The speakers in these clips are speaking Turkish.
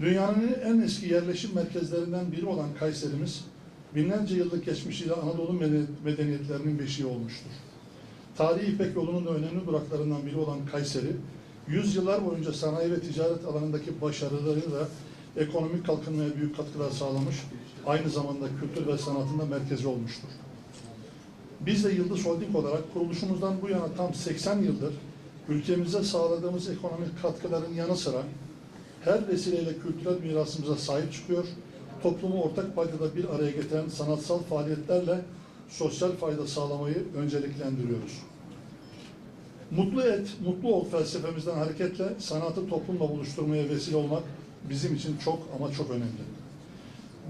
Dünyanın en eski yerleşim merkezlerinden biri olan Kayserimiz, binlerce yıllık geçmişiyle Anadolu meden- medeniyetlerinin beşiği olmuştur. Tarihi İpek yolunun da önemli duraklarından biri olan Kayseri, yüzyıllar boyunca sanayi ve ticaret alanındaki başarılarıyla ekonomik kalkınmaya büyük katkılar sağlamış, aynı zamanda kültür ve sanatında merkezi olmuştur. Biz de Yıldız Holding olarak kuruluşumuzdan bu yana tam 80 yıldır ülkemize sağladığımız ekonomik katkıların yanı sıra her vesileyle kültürel mirasımıza sahip çıkıyor, toplumu ortak paydada bir araya getiren sanatsal faaliyetlerle sosyal fayda sağlamayı önceliklendiriyoruz. Mutlu et, mutlu ol felsefemizden hareketle sanatı toplumla buluşturmaya vesile olmak bizim için çok ama çok önemli.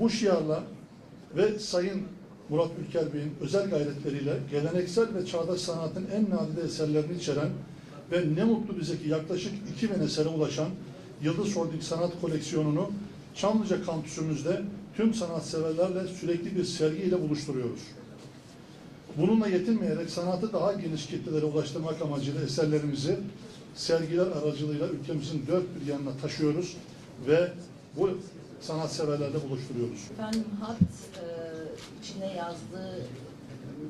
Bu şiarla ve Sayın Murat Ülker Bey'in özel gayretleriyle geleneksel ve çağdaş sanatın en nadide eserlerini içeren ve ne mutlu bize ki yaklaşık 2000 esere ulaşan Yıldız Holding Sanat Koleksiyonunu Çamlıca kampüsümüzde tüm sanatseverlerle sürekli bir sergiyle buluşturuyoruz. Bununla yetinmeyerek sanatı daha geniş kitlelere ulaştırmak amacıyla eserlerimizi sergiler aracılığıyla ülkemizin dört bir yanına taşıyoruz ve bu sanatseverlerle buluşturuyoruz. Efendim hat e, içine yazdığı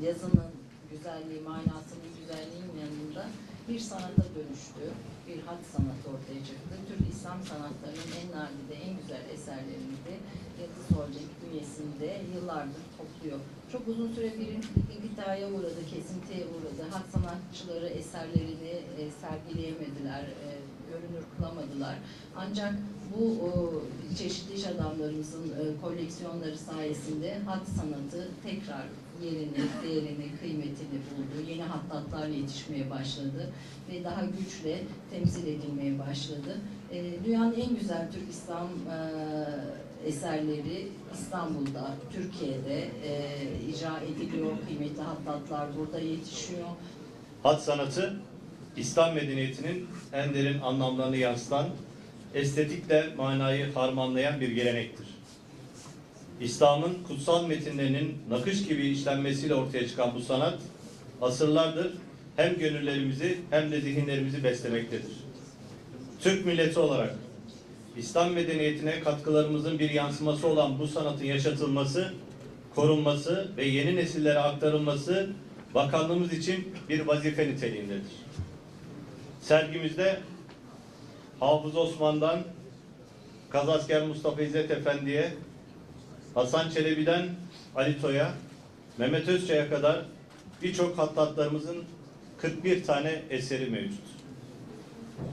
yazının güzelliği, manasının güzelliğinin yanında bir sanata dönüştü. Bir hat sanatı ortaya çıktı. Türk İslam sanatlarının en nadide, en güzel eserlerini de Yıldız Holding bünyesinde yıllardır topluyor. Çok uzun süre bir inkıtaya uğradı, kesintiye uğradı. Hat sanatçıları eserlerini e, sergileyemediler, e, görünür kılamadılar. Ancak bu o, çeşitli iş adamlarımızın e, koleksiyonları sayesinde hat sanatı tekrar yerini, değerini, kıymetini buldu. Yeni hattatlar yetişmeye başladı ve daha güçle temsil edilmeye başladı. E, dünyanın en güzel Türk İslam e, eserleri İstanbul'da, Türkiye'de e, icra ediliyor. Kıymetli hattatlar burada yetişiyor. Hat sanatı, İslam medeniyetinin en derin anlamlarını yansıtan, estetikle manayı harmanlayan bir gelenektir. İslam'ın kutsal metinlerinin nakış gibi işlenmesiyle ortaya çıkan bu sanat, asırlardır hem gönüllerimizi hem de zihinlerimizi beslemektedir. Türk milleti olarak İslam medeniyetine katkılarımızın bir yansıması olan bu sanatın yaşatılması, korunması ve yeni nesillere aktarılması bakanlığımız için bir vazife niteliğindedir. Sergimizde Hafız Osman'dan Kazasker Mustafa İzzet Efendi'ye, Hasan Çelebi'den Ali Toy'a, Mehmet Özçay'a kadar birçok hattatlarımızın 41 tane eseri mevcut.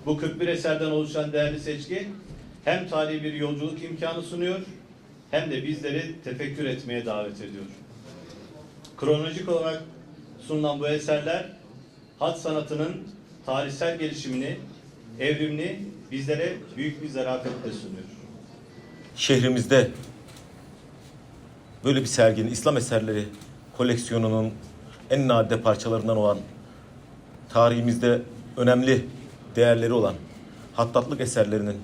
Bu 41 eserden oluşan değerli seçki hem tarihi bir yolculuk imkanı sunuyor hem de bizleri tefekkür etmeye davet ediyor. Kronolojik olarak sunulan bu eserler hat sanatının tarihsel gelişimini, evrimini bizlere büyük bir zarafetle sunuyor. şehrimizde böyle bir serginin İslam eserleri koleksiyonunun en nadide parçalarından olan tarihimizde önemli değerleri olan hattatlık eserlerinin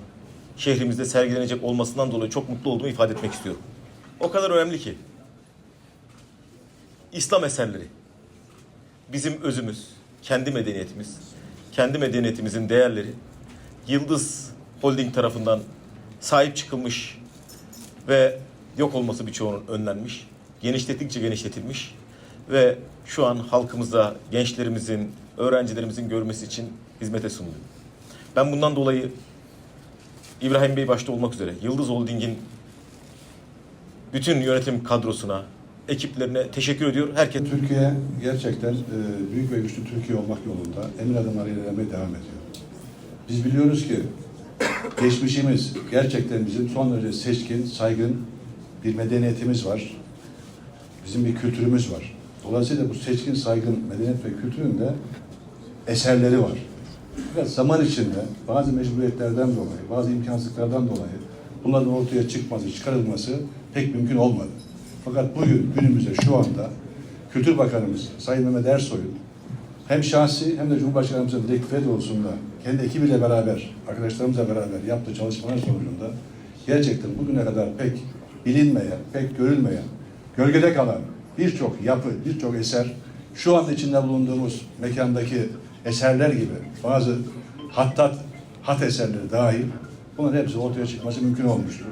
şehrimizde sergilenecek olmasından dolayı çok mutlu olduğumu ifade etmek istiyorum. O kadar önemli ki İslam eserleri bizim özümüz, kendi medeniyetimiz, kendi medeniyetimizin değerleri Yıldız Holding tarafından sahip çıkılmış ve yok olması birçoğunun önlenmiş, genişlettikçe genişletilmiş ve şu an halkımıza, gençlerimizin, öğrencilerimizin görmesi için hizmete sunuluyor. Ben bundan dolayı İbrahim Bey başta olmak üzere Yıldız Holding'in bütün yönetim kadrosuna, ekiplerine teşekkür ediyor. Herkes Türkiye gerçekten e, büyük ve güçlü Türkiye olmak yolunda emin adımlar ilerlemeye devam ediyor. Biz biliyoruz ki geçmişimiz gerçekten bizim son derece seçkin, saygın bir medeniyetimiz var. Bizim bir kültürümüz var. Dolayısıyla bu seçkin, saygın medeniyet ve kültürün de eserleri var. Fakat zaman içinde bazı mecburiyetlerden dolayı, bazı imkansızlıklardan dolayı bunların ortaya çıkması, çıkarılması pek mümkün olmadı. Fakat bugün günümüzde şu anda Kültür Bakanımız Sayın Mehmet Ersoy'un hem şahsi hem de Cumhurbaşkanımızın direkt doğrultusunda kendi ekibiyle beraber, arkadaşlarımızla beraber yaptığı çalışmalar sonucunda gerçekten bugüne kadar pek bilinmeyen, pek görülmeyen, gölgede kalan birçok yapı, birçok eser şu an içinde bulunduğumuz mekandaki eserler gibi bazı hattat, hat eserleri dahil bunların hepsi ortaya çıkması mümkün olmuştur.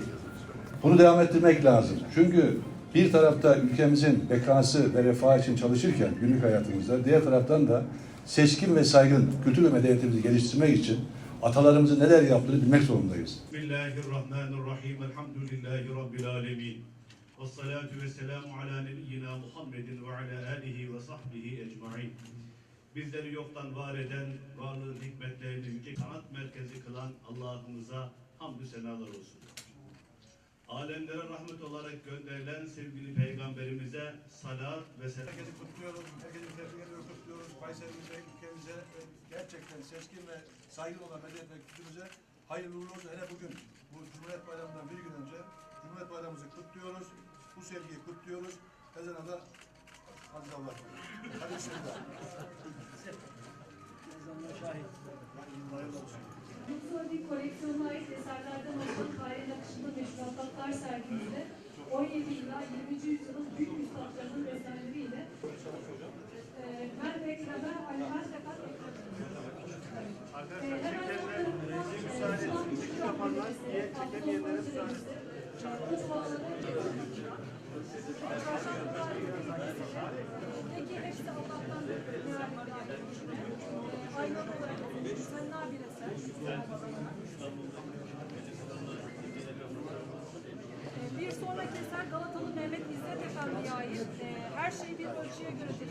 Bunu devam ettirmek lazım. Çünkü bir tarafta ülkemizin bekası ve refahı için çalışırken günlük hayatımızda, diğer taraftan da seçkin ve saygın kültür ve medeniyetimizi geliştirmek için atalarımızın neler yaptığını bilmek zorundayız. Bismillahirrahmanirrahim. Elhamdülillahi Rabbil alemin. Ve salatu ve selamu ala nebiyyina Muhammedin ve ala alihi ve sahbihi ecmain. Bizleri yoktan var eden, varlığın hikmetlerini yüce kanat merkezi kılan Allah'ımıza hamdü senalar olsun. Alemlere rahmet olarak gönderilen sevgili peygamberimize salat ve selam. Herkesi kutluyoruz, herkesi tebrik ediyoruz, kutluyoruz. Kayserimize, ülkemize ve gerçekten seçkin ve saygın olan medeniyet ve kültürümüze hayırlı uğurlu olsun. Hele bugün bu Cumhuriyet Bayramı'ndan bir gün önce Cumhuriyet Bayramımızı kutluyoruz. Bu sevgiyi kutluyoruz. Ezana da Aziz Allah. Hadi bismillah. Mutlu'nun koleksiyonuna ait eserlerden oluşan tarihin akışında meşrubatlar sergimizde 17 ila 20. yüzyılın büyük üstadlarının eserleriyle e, ben bekleme, Alihan Fakat e, hemen yanlarında e, Osman Kuşkuşak Müzesi, Abdülhamid Müzesi, e, Mutfağları Peki hepsi Allah'tan Aynen olarak fena bir eser. Bir sonraki eser Galatalı Mehmet İzzet Efendi'ye ait. Ee, Her şey bir ölçüye göredir.